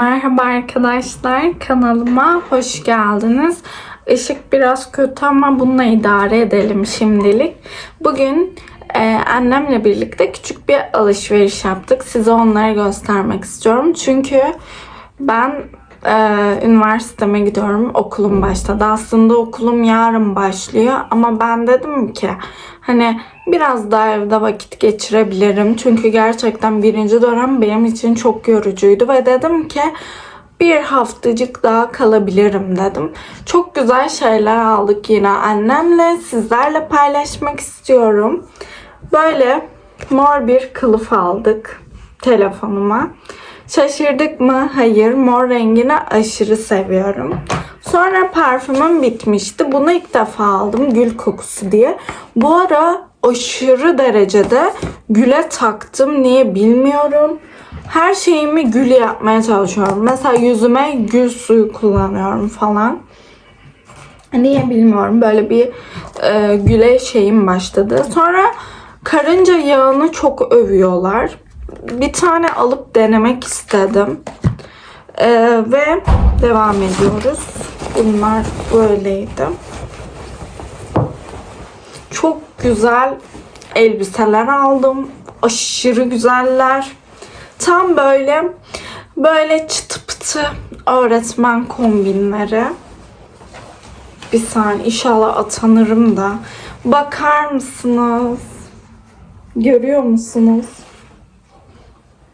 Merhaba arkadaşlar, kanalıma hoş geldiniz. Işık biraz kötü ama bununla idare edelim şimdilik. Bugün e, annemle birlikte küçük bir alışveriş yaptık. Size onları göstermek istiyorum. Çünkü ben e, üniversiteme gidiyorum. Okulum başladı. Aslında okulum yarın başlıyor. Ama ben dedim ki hani biraz daha evde vakit geçirebilirim. Çünkü gerçekten birinci dönem benim için çok yorucuydu. Ve dedim ki bir haftacık daha kalabilirim dedim. Çok güzel şeyler aldık yine annemle. Sizlerle paylaşmak istiyorum. Böyle mor bir kılıf aldık telefonuma. Şaşırdık mı? Hayır. Mor rengini aşırı seviyorum. Sonra parfümüm bitmişti. Bunu ilk defa aldım gül kokusu diye. Bu ara aşırı derecede güle taktım. Niye bilmiyorum. Her şeyimi gül yapmaya çalışıyorum. Mesela yüzüme gül suyu kullanıyorum falan. Niye bilmiyorum. Böyle bir e, güle şeyim başladı. Sonra karınca yağını çok övüyorlar. Bir tane alıp denemek istedim. E, ve devam ediyoruz. Bunlar böyleydi. Çok güzel elbiseler aldım. Aşırı güzeller. Tam böyle böyle çıtı pıtı öğretmen kombinleri. Bir saniye inşallah atanırım da. Bakar mısınız? Görüyor musunuz?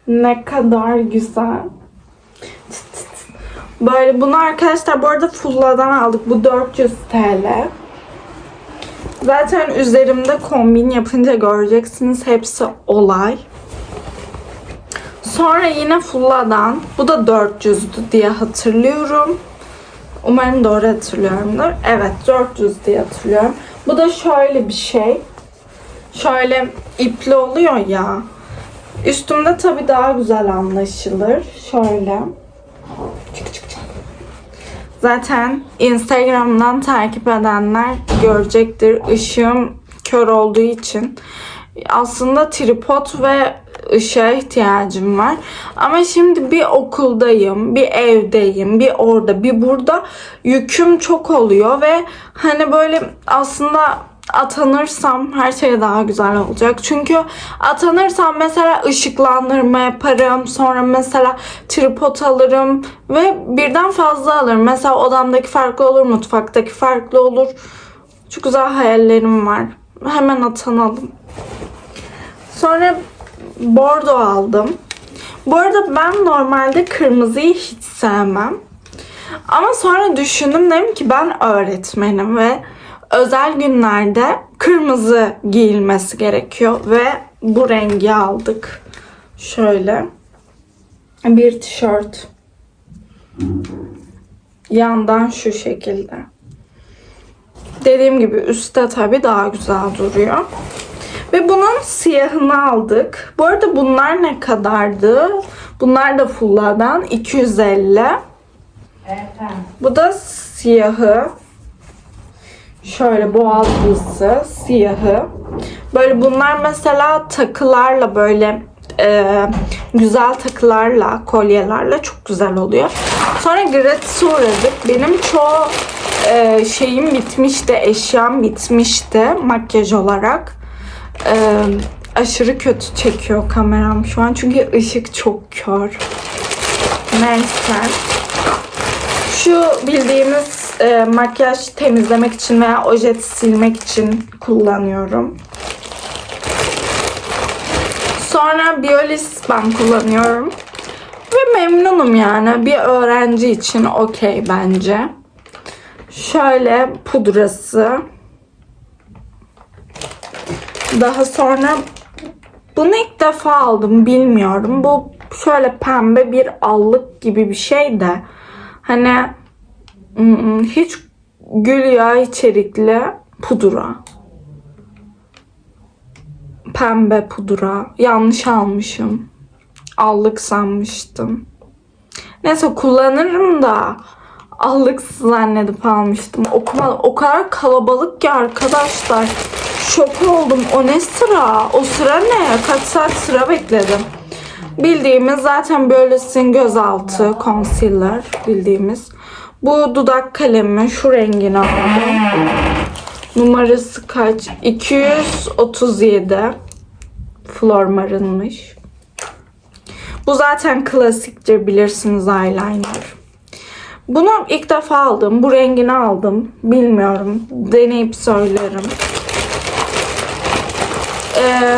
Ne kadar güzel. Böyle bunu arkadaşlar bu arada Fulla'dan aldık. Bu 400 TL. Zaten üzerimde kombin yapınca göreceksiniz. Hepsi olay. Sonra yine Fulla'dan. Bu da 400'dü diye hatırlıyorum. Umarım doğru hatırlıyorumdur. Evet 400 diye hatırlıyorum. Bu da şöyle bir şey. Şöyle ipli oluyor ya. Üstümde tabii daha güzel anlaşılır. Şöyle. Çık çık. Zaten Instagram'dan takip edenler görecektir. Işığım kör olduğu için. Aslında tripod ve ışığa ihtiyacım var. Ama şimdi bir okuldayım, bir evdeyim, bir orada, bir burada yüküm çok oluyor ve hani böyle aslında atanırsam her şey daha güzel olacak. Çünkü atanırsam mesela ışıklandırma yaparım. Sonra mesela tripod alırım ve birden fazla alırım. Mesela odamdaki farklı olur, mutfaktaki farklı olur. Çok güzel hayallerim var. Hemen atanalım. Sonra bordo aldım. Bu arada ben normalde kırmızıyı hiç sevmem. Ama sonra düşündüm dedim ki ben öğretmenim ve özel günlerde kırmızı giyilmesi gerekiyor ve bu rengi aldık. Şöyle bir tişört. Yandan şu şekilde. Dediğim gibi üstte tabii daha güzel duruyor. Ve bunun siyahını aldık. Bu arada bunlar ne kadardı? Bunlar da Fulla'dan 250. Efendim. Bu da siyahı. Şöyle boğazlısı siyahı. Böyle bunlar mesela takılarla böyle e, güzel takılarla, kolyelerle çok güzel oluyor. Sonra gratis'e uğradık. Benim çoğu e, şeyim bitmişti, eşyam bitmişti makyaj olarak. E, aşırı kötü çekiyor kameram şu an çünkü ışık çok kör. Neyse. Şu bildiğimiz e, makyaj temizlemek için veya oje silmek için kullanıyorum. Sonra Biolis ben kullanıyorum. Ve memnunum yani. Bir öğrenci için okey bence. Şöyle pudrası. Daha sonra bunu ilk defa aldım bilmiyorum. Bu şöyle pembe bir allık gibi bir şey de hani hiç gül yağı içerikli pudra. Pembe pudra. Yanlış almışım. Allık sanmıştım. Neyse kullanırım da allık zannedip almıştım. Okuma, o kadar kalabalık ki arkadaşlar. Şok oldum. O ne sıra? O sıra ne? Kaç saat sıra bekledim. Bildiğimiz zaten böylesin gözaltı concealer bildiğimiz. Bu dudak kalemi şu rengini aldım. Numarası kaç? 237. Flormar'ınmış. Bu zaten klasiktir bilirsiniz eyeliner. Bunu ilk defa aldım. Bu rengini aldım. Bilmiyorum. Deneyip söylerim. Ee,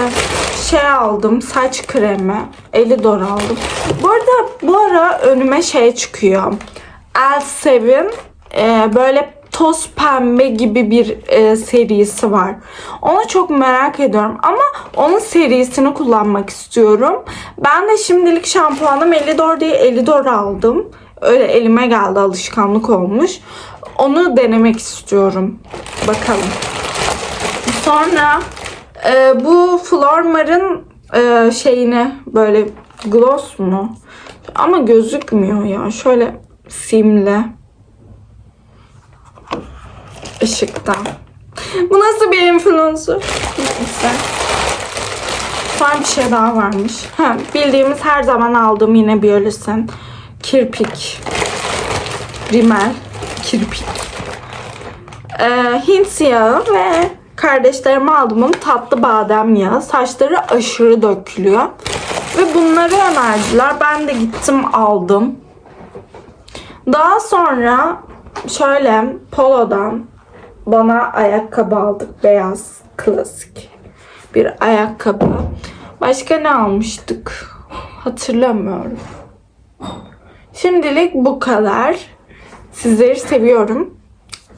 şey aldım. Saç kremi. Elidor aldım. Bu arada bu ara önüme şey çıkıyor. Elsev'in e, böyle toz pembe gibi bir e, serisi var. Onu çok merak ediyorum ama onun serisini kullanmak istiyorum. Ben de şimdilik şampuanım Elidor diye Elidor aldım. Öyle elime geldi alışkanlık olmuş. Onu denemek istiyorum. Bakalım. Sonra e, bu Flormar'ın e, şeyini böyle gloss mu? Ama gözükmüyor ya. Şöyle simle. Işıktan. Bu nasıl bir influencer? Neyse. Sonra bir şey daha varmış. Ha, bildiğimiz her zaman aldığım yine Biolis'in kirpik. Rimel. Kirpik. Ee, Hint yağı ve kardeşlerime aldım tatlı badem yağı. Saçları aşırı dökülüyor. Ve bunları önerdiler. Ben de gittim aldım. Daha sonra şöyle Polo'dan bana ayakkabı aldık. Beyaz klasik bir ayakkabı. Başka ne almıştık? Hatırlamıyorum. Şimdilik bu kadar. Sizleri seviyorum.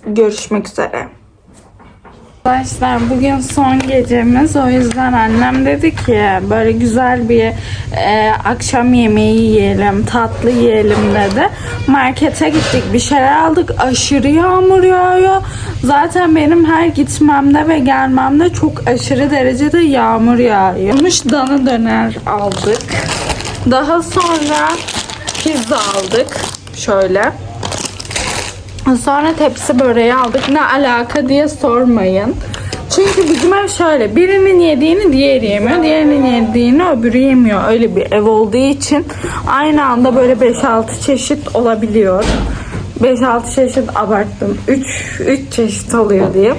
Görüşmek üzere. Arkadaşlar bugün son gecemiz. O yüzden annem dedi ki böyle güzel bir e, akşam yemeği yiyelim tatlı yiyelim dedi. Markete gittik bir şeyler aldık. Aşırı yağmur yağıyor. Zaten benim her gitmemde ve gelmemde çok aşırı derecede yağmur yağıyor dana döner aldık. Daha sonra pizza aldık. Şöyle Sonra tepsi böreği aldık. Ne alaka diye sormayın. Çünkü bizim ev şöyle. Birinin yediğini diğeri yemiyor. Diğerinin yediğini öbürü yemiyor. Öyle bir ev olduğu için aynı anda böyle 5-6 çeşit olabiliyor. 5-6 çeşit abarttım. 3 3 çeşit oluyor diyeyim.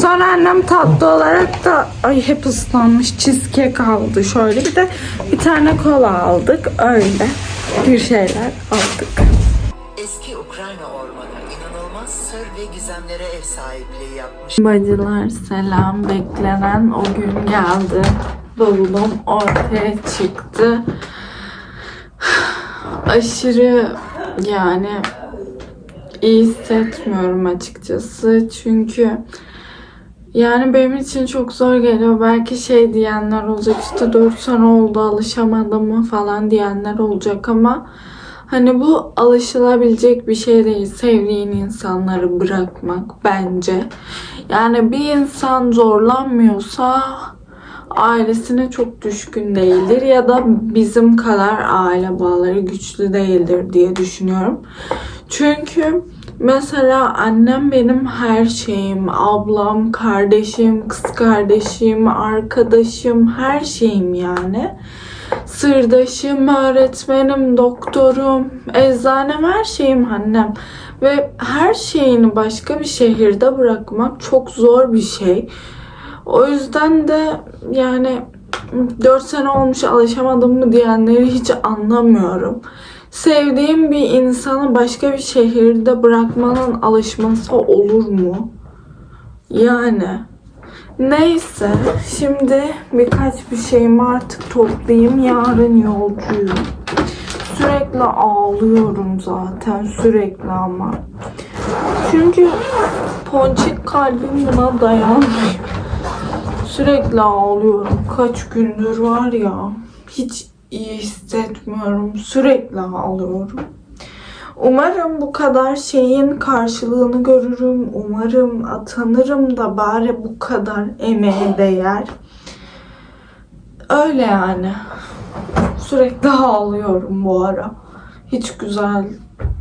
Sonra annem tatlı olarak da ay hep ıslanmış cheesecake aldı şöyle. Bir de bir tane kola aldık. Öyle bir şeyler aldık. Eski Ukrayna ormanı sır ve gizemlere ev sahipliği yapmış. Bacılar selam beklenen o gün geldi. Bavulum ortaya çıktı. Aşırı yani iyi hissetmiyorum açıkçası. Çünkü yani benim için çok zor geliyor. Belki şey diyenler olacak işte 4 sene oldu alışamadım mı falan diyenler olacak ama hani bu alışılabilecek bir şey değil. Sevdiğin insanları bırakmak bence. Yani bir insan zorlanmıyorsa ailesine çok düşkün değildir ya da bizim kadar aile bağları güçlü değildir diye düşünüyorum. Çünkü mesela annem benim her şeyim, ablam, kardeşim, kız kardeşim, arkadaşım, her şeyim yani. Sırdaşım, öğretmenim, doktorum, eczanem, her şeyim annem. Ve her şeyini başka bir şehirde bırakmak çok zor bir şey. O yüzden de yani 4 sene olmuş alışamadım mı diyenleri hiç anlamıyorum. Sevdiğim bir insanı başka bir şehirde bırakmanın alışması olur mu? Yani neyse şimdi birkaç bir şeyimi artık toplayayım. Yarın yolcuyum. Sürekli ağlıyorum zaten sürekli ama. Çünkü ponçik kalbim buna dayanmıyor. Sürekli ağlıyorum. Kaç gündür var ya. Hiç iyi hissetmiyorum. Sürekli ağlıyorum. Umarım bu kadar şeyin karşılığını görürüm. Umarım atanırım da bari bu kadar emeğe değer. Öyle yani. Sürekli ağlıyorum bu ara. Hiç güzel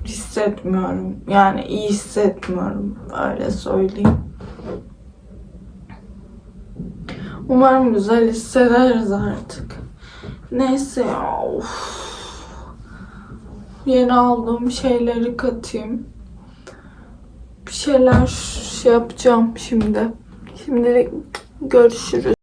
hissetmiyorum. Yani iyi hissetmiyorum. Öyle söyleyeyim. Umarım güzel hissederiz artık. Neyse ya. Of. Yeni aldığım şeyleri katayım. Bir şeyler şey yapacağım şimdi. Şimdilik görüşürüz.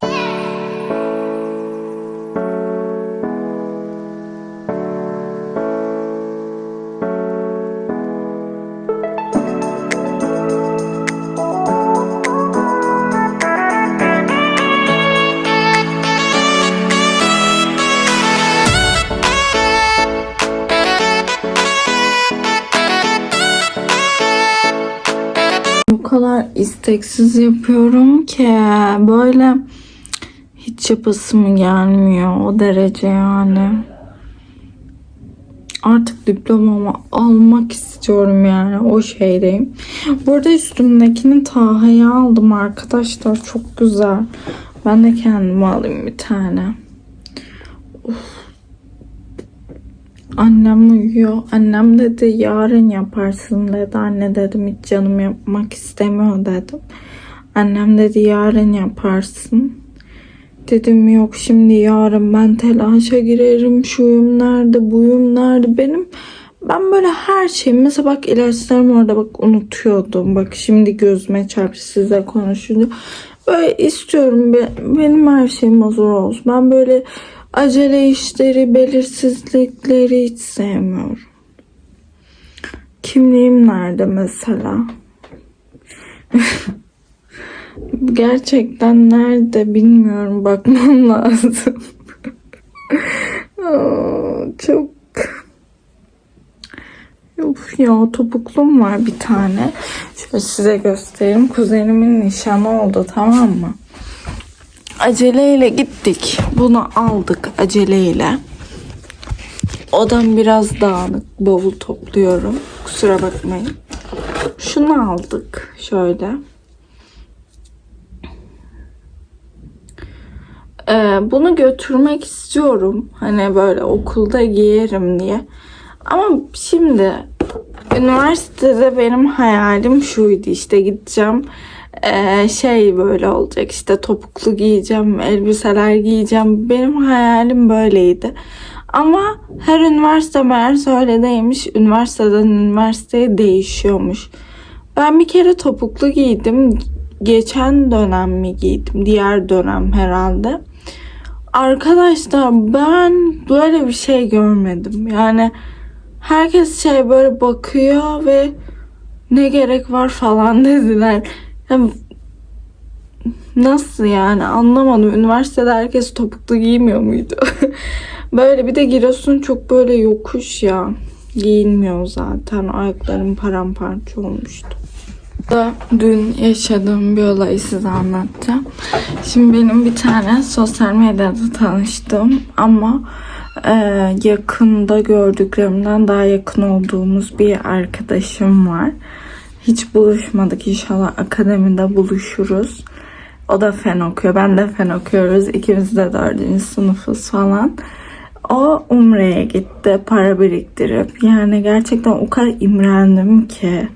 İsteksiz yapıyorum ki böyle hiç yapasım gelmiyor o derece yani. Artık diplomamı almak istiyorum yani o şeydeyim. Burada üstümdekini Taha'ya aldım arkadaşlar çok güzel. Ben de kendime alayım bir tane. Annem uyuyor. Annem dedi yarın yaparsın dedi. Anne dedim hiç canım yapmak istemiyor dedim. Annem dedi yarın yaparsın. Dedim yok şimdi yarın ben telaşa girerim. Şuyum nerede buyum nerede benim. Ben böyle her şeyi mesela bak ilaçlarımı orada bak unutuyordum. Bak şimdi gözüme çarptı size konuşunca. Böyle istiyorum be- benim her şeyim hazır olsun. Ben böyle acele işleri, belirsizlikleri hiç sevmiyorum. Kimliğim nerede mesela? Gerçekten nerede bilmiyorum. Bakmam lazım. Çok Of ya topuklum var bir tane. Şöyle size göstereyim. Kuzenimin nişanı oldu tamam mı? Aceleyle gittik. Bunu aldık aceleyle. Odam biraz dağınık. Bavul topluyorum. Kusura bakmayın. Şunu aldık. Şöyle. Ee, bunu götürmek istiyorum. Hani böyle okulda giyerim diye. Ama şimdi üniversitede benim hayalim şuydu işte gideceğim ee, şey böyle olacak işte topuklu giyeceğim elbiseler giyeceğim. Benim hayalim böyleydi. Ama her üniversite meğerse öyle değilmiş üniversiteden üniversiteye değişiyormuş. Ben bir kere topuklu giydim. Geçen dönem mi giydim? Diğer dönem herhalde. Arkadaşlar ben böyle bir şey görmedim. Yani herkes şey böyle bakıyor ve ne gerek var? falan dediler. Nasıl yani anlamadım. Üniversitede herkes topuklu giymiyor muydu? böyle bir de Giresun çok böyle yokuş ya. Giyinmiyor zaten. Ayaklarım paramparça olmuştu. Da dün yaşadığım bir olayı size anlatacağım. Şimdi benim bir tane sosyal medyada tanıştığım ama e, yakında gördüklerimden daha yakın olduğumuz bir arkadaşım var. Hiç buluşmadık. İnşallah akademide buluşuruz. O da fen okuyor. Ben de fen okuyoruz. İkimiz de dördüncü sınıfız falan. O Umre'ye gitti para biriktirip. Yani gerçekten o kadar imrendim ki.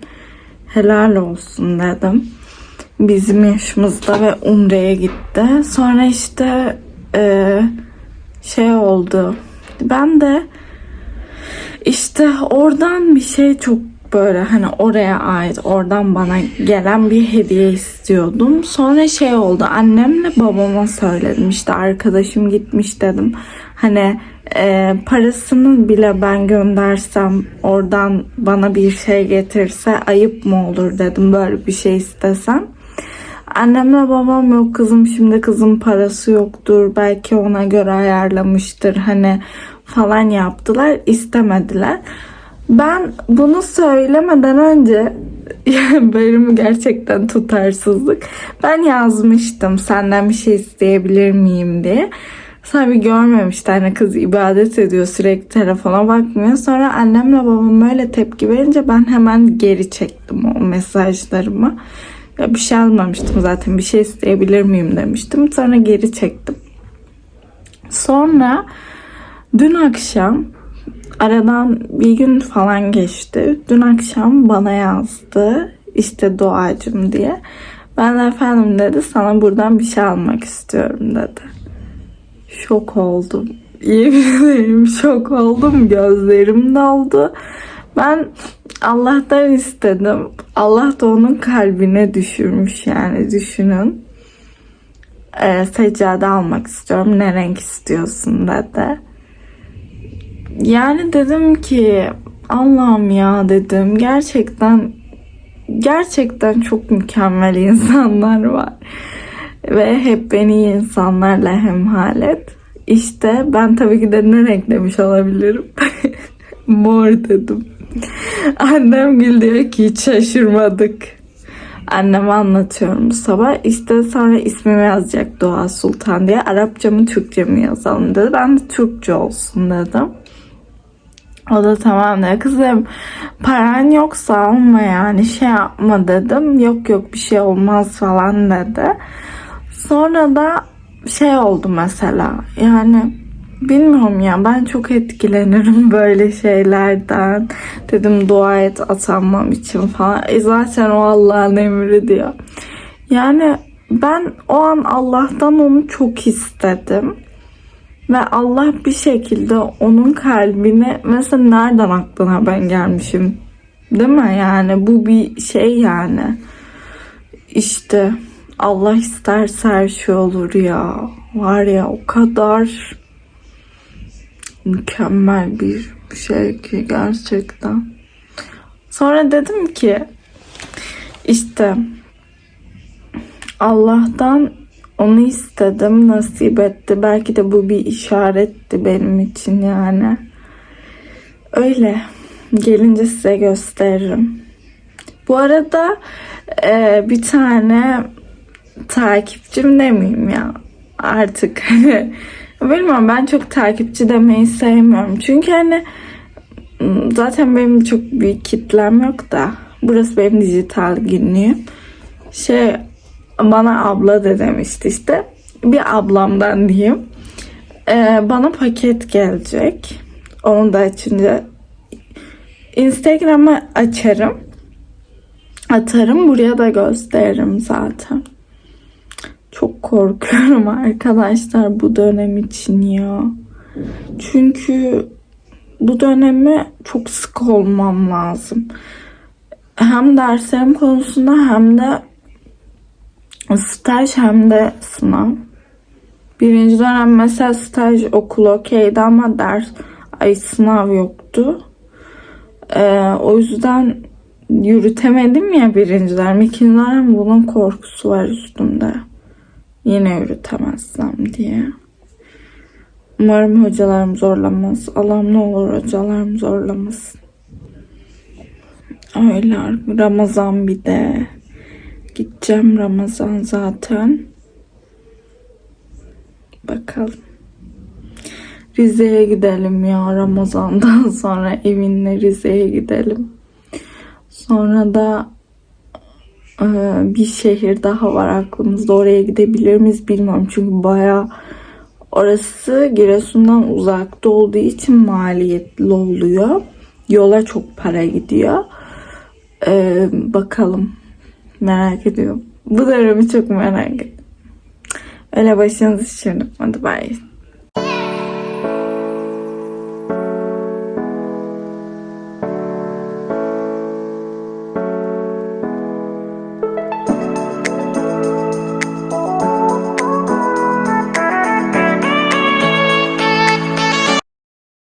Helal olsun dedim. Bizim yaşımızda ve Umre'ye gitti. Sonra işte e, şey oldu. Ben de işte oradan bir şey çok böyle hani oraya ait oradan bana gelen bir hediye istiyordum. Sonra şey oldu annemle babama söyledim işte arkadaşım gitmiş dedim. Hani e, parasını bile ben göndersem oradan bana bir şey getirse ayıp mı olur dedim böyle bir şey istesem. Annemle babam yok kızım şimdi kızın parası yoktur belki ona göre ayarlamıştır hani falan yaptılar istemediler. Ben bunu söylemeden önce benim gerçekten tutarsızlık. Ben yazmıştım senden bir şey isteyebilir miyim diye. Sonra bir görmemişti hani kız ibadet ediyor sürekli telefona bakmıyor. Sonra annemle babam öyle tepki verince ben hemen geri çektim o mesajlarımı. Ya bir şey almamıştım zaten bir şey isteyebilir miyim demiştim. Sonra geri çektim. Sonra dün akşam aradan bir gün falan geçti. Dün akşam bana yazdı işte doğacım diye. Ben de efendim dedi sana buradan bir şey almak istiyorum dedi. Şok oldum. yemin ederim şok oldum. Gözlerim doldu. Ben Allah'tan istedim. Allah da onun kalbine düşürmüş yani düşünün. Ee, seccade almak istiyorum. Ne renk istiyorsun dedi. Yani dedim ki Allah'ım ya dedim. Gerçekten gerçekten çok mükemmel insanlar var. Ve hep beni insanlarla hemhal et. İşte ben tabii ki de ne renk demiş olabilirim. Mor dedim. Annem gül ki hiç şaşırmadık. Anneme anlatıyorum bu sabah. İşte sonra ismimi yazacak Doğa Sultan diye. Arapça mı Türkçe mi yazalım dedi. Ben de Türkçe olsun dedim. O da tamam dedi. Kızım paran yoksa alma yani şey yapma dedim. Yok yok bir şey olmaz falan dedi. Sonra da şey oldu mesela yani bilmiyorum ya ben çok etkilenirim böyle şeylerden. Dedim dua et atanmam için falan. E zaten o Allah'ın emri diyor. Yani ben o an Allah'tan onu çok istedim. Ve Allah bir şekilde onun kalbine mesela nereden aklına ben gelmişim? Değil mi? Yani bu bir şey yani. İşte Allah isterse her şey olur ya. Var ya o kadar mükemmel bir şey ki gerçekten. Sonra dedim ki işte Allah'tan onu istedim, nasip etti. Belki de bu bir işaretti benim için yani. Öyle. Gelince size gösteririm. Bu arada e, bir tane takipçim demeyeyim ya. Artık bilmiyorum ben çok takipçi demeyi sevmiyorum. Çünkü hani zaten benim çok büyük kitlem yok da. Burası benim dijital günlüğüm. Şey bana abla de demişti işte. Bir ablamdan diyeyim. Ee, bana paket gelecek. Onu da açınca Instagram'a açarım. Atarım. Buraya da gösteririm zaten. Çok korkuyorum arkadaşlar bu dönem için ya. Çünkü bu dönemi çok sık olmam lazım. Hem derslerim konusunda hem de staj hem de sınav. Birinci dönem mesela staj okul okeydi ama ders ay sınav yoktu. Ee, o yüzden yürütemedim ya birinci dönem. İkinci dönem bunun korkusu var üstümde. Yine yürütemezsem diye. Umarım hocalarım zorlamaz. Allah'ım ne olur hocalarım zorlamasın. Öyle Ramazan bir de. Gideceğim Ramazan zaten. Bakalım. Rize'ye gidelim ya Ramazan'dan sonra evinle Rize'ye gidelim. Sonra da e, bir şehir daha var aklımızda. Oraya gidebilir miyiz bilmiyorum. Çünkü baya orası Giresun'dan uzakta olduğu için maliyetli oluyor. Yola çok para gidiyor. E, bakalım. Merak ediyorum. Bu dönemi çok merak ediyorum. Öyle başınızı şişirdim. Hadi bye.